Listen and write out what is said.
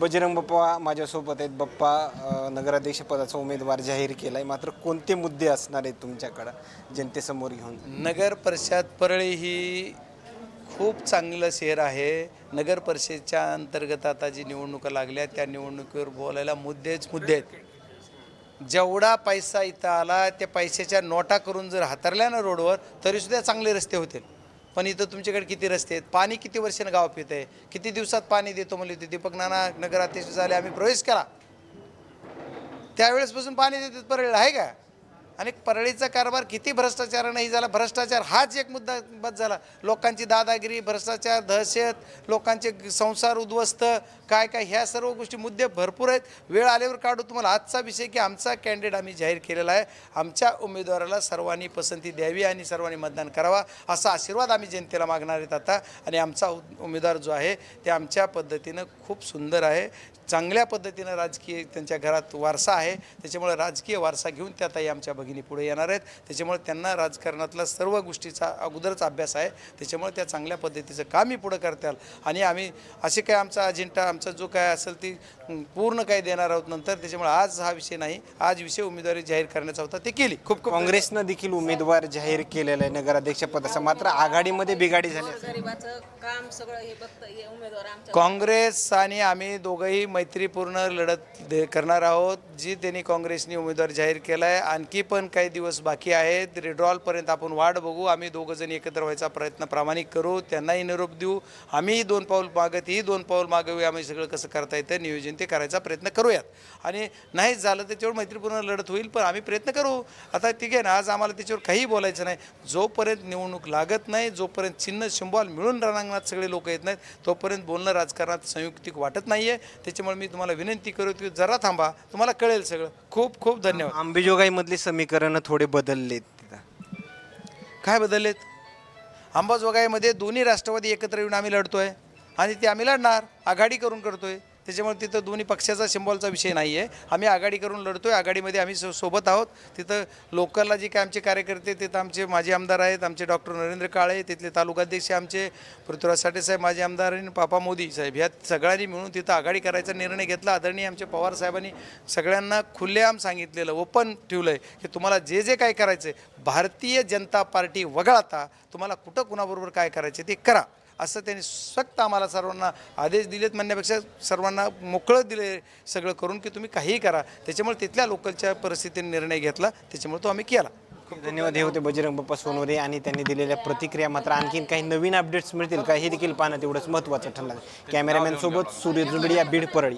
बजरंग बाप्पा माझ्यासोबत आहेत. बाप्पा नगराध्यक्षपदाचा नगराध्यक्ष पदाचा उमेदवार जाहीर केला आहे मात्र कोणते मुद्दे असणार आहेत तुमच्याकडं जनतेसमोर घेऊन? नगर परिषद परळी ही खूप चांगलं शहर आहे. नगर परिषदेच्या अंतर्गत आता जी निवडणुका लागल्या त्या निवडणुकीवर बोलायला मुद्देच मुद्दे आहेत. जेवढा पैसा इथं आला त्या पैशाच्या नोटा करून जर हातरल्या ना रोडवर तरीसुद्धा चांगले रस्ते होतील. पण इथं तुमच्याकडे किती रस्ते आहेत? पाणी किती वर्षानं गाव पित आहे किती दिवसात पाणी देतो म्हणले होते? दीपक नाना नगराध्यक्ष झाले आम्ही प्रवेश केला. त्यावेळेसपासून पाणी देतात परळीला आहे का? आणि परळीचा कारभार किती भ्रष्टाचार नाही झाला भ्रष्टाचार हाच एक मुद्दा बद झाला. लोकांची दादागिरी भ्रष्टाचार दहशत लोकांचे संसार उद्ध्वस्त काय काय ह्या सर्व गोष्टी मुद्दे भरपूर आहेत. वेळ आल्यावर काढू तुम्हाला आजचा विषय की आमचा कॅन्डिडेट आम्ही जाहीर केलेला आहे. आमच्या उमेदवाराला सर्वांनी पसंती द्यावी आणि सर्वांनी मतदान करावा असा आशीर्वाद आम्ही जनतेला मागणार आहेत आता. आणि आमचा उमेदवार जो आहे ते आमच्या पद्धतीनं खूप सुंदर आहे. चांगल्या पद्धतीनं राजकीय त्यांच्या घरात वारसा आहे. त्याच्यामुळे राजकीय वारसा घेऊन त्या ताई आमच्या भगिनी पुढे येणार आहेत. त्याच्यामुळे त्यांना राजकारणातला सर्व गोष्टीचा अगोदरच अभ्यास आहे. त्याच्यामुळे त्या चांगल्या पद्धतीचं कामही पुढं करताल. आणि आम्ही असे काय आमचा अजेंडा आमचा जो काय असेल ती पूर्ण काही देणार आहोत नंतर. त्याच्यामुळे आज हा विषय नाही. आज विषय उमेदवारी जाहीर करण्याचा होता. ते केली. खूप काँग्रेसनं देखील उमेदवार जाहीर केलेला आहे नगराध्यक्ष पदाचा. मात्र आघाडीमध्ये बिघाडी झाली आहे. गरिबाचं काम सगळं हे बघतं हे उमेदवार आमच्या काँग्रेस आणि आम्ही दोघंही मैत्रीपूर्ण लढत दे करणार आहोत जी त्यांनी काँग्रेसने उमेदवार जाहीर केला आहे आणखी पण काही दिवस बाकी आहेत. रिड्रॉलपर्यंत आपण वाट बघू. आम्ही दोघंजण एकत्र व्हायचा प्रयत्न प्रामाणिक करू. त्यांनाही निरोप देऊ. आम्हीही दोन पाऊल मागत ही दोन पाऊल मागवू. आम्ही सगळं कसं करता येतं नियोजन ते करायचा प्रयत्न करूयात. आणि नाहीच झालं त्याच्यावर मैत्रीपूर्ण लढत होईल पण आम्ही प्रयत्न करू. आता ठीक आहे ना आज आम्हाला त्याच्यावर काही बोलायचं नाही. जोपर्यंत निवडणूक लागत नाही जोपर्यंत चिन्ह शिंबॉल मिळून रणांगणात सगळे लोक येत नाहीत तोपर्यंत बोलणं राजकारणात संयुक्तिक वाटत नाही आहे त्याच्यामुळे मी तुम्हाला विनंती करू की जरा थांबा. तुम्हाला कळेल सगळं. खूप खूप धन्यवाद. आंबेजोगाईमधली समीकरणं थोडे बदललेत. तिथं काय बदललेत? अंबाजोगाईमध्ये दोन्ही राष्ट्रवादी एकत्र येऊन आम्ही लढतोय आणि ते आम्ही लढणार आघाडी करून करतोय. त्याच्यामुळे तिथं दोन्ही पक्षाचा सिम्बॉलचा विषय नाही आहे आम्ही आघाडी करून लढतो आहे आघाडीमध्ये आम्ही सो सोबत आहोत. तिथं लोकलला जे काय आमचे कार्यकर्ते तिथं आमचे माजी आमदार आहेत आमचे डॉक्टर नरेंद्र काळे तिथले तालुकाध्यक्ष आमचे पृथ्वीराज साठे साहेब माजी आमदार आणि पापा मोदी साहेब ह्या सगळ्यांनी मिळून तिथं आघाडी करायचा निर्णय घेतला. आदरणीय आमच्या पवार साहेबांनी सगळ्यांना खुल्लेआम सांगितलेलं ओपन ठेवलं आहे की तुम्हाला जे जे काय करायचं आहे भारतीय जनता पार्टी वगळता तुम्हाला कुठं कुणाबरोबर काय करायचं ते करा. असं त्यांनी सक्त आम्हाला सर्वांना आदेश दिलेत म्हणण्यापेक्षा सर्वांना मोकळं दिले सगळं करून की तुम्ही काहीही करा. त्याच्यामुळे तिथल्या लोकलच्या परिस्थितीने निर्णय घेतला. त्याच्यामुळे तो आम्ही केला. धन्यवाद. हे होते बजरंग बाप्पा सोनवरे आणि त्यांनी दिलेल्या प्रतिक्रिया मात्र आणखीन काही नवीन अपडेट्स मिळतील का हे देखील पाहणं तेवढंच महत्त्वाचं ठरलं कॅमेरामॅन सोबत सूर्य जुगडिया बीड परळी.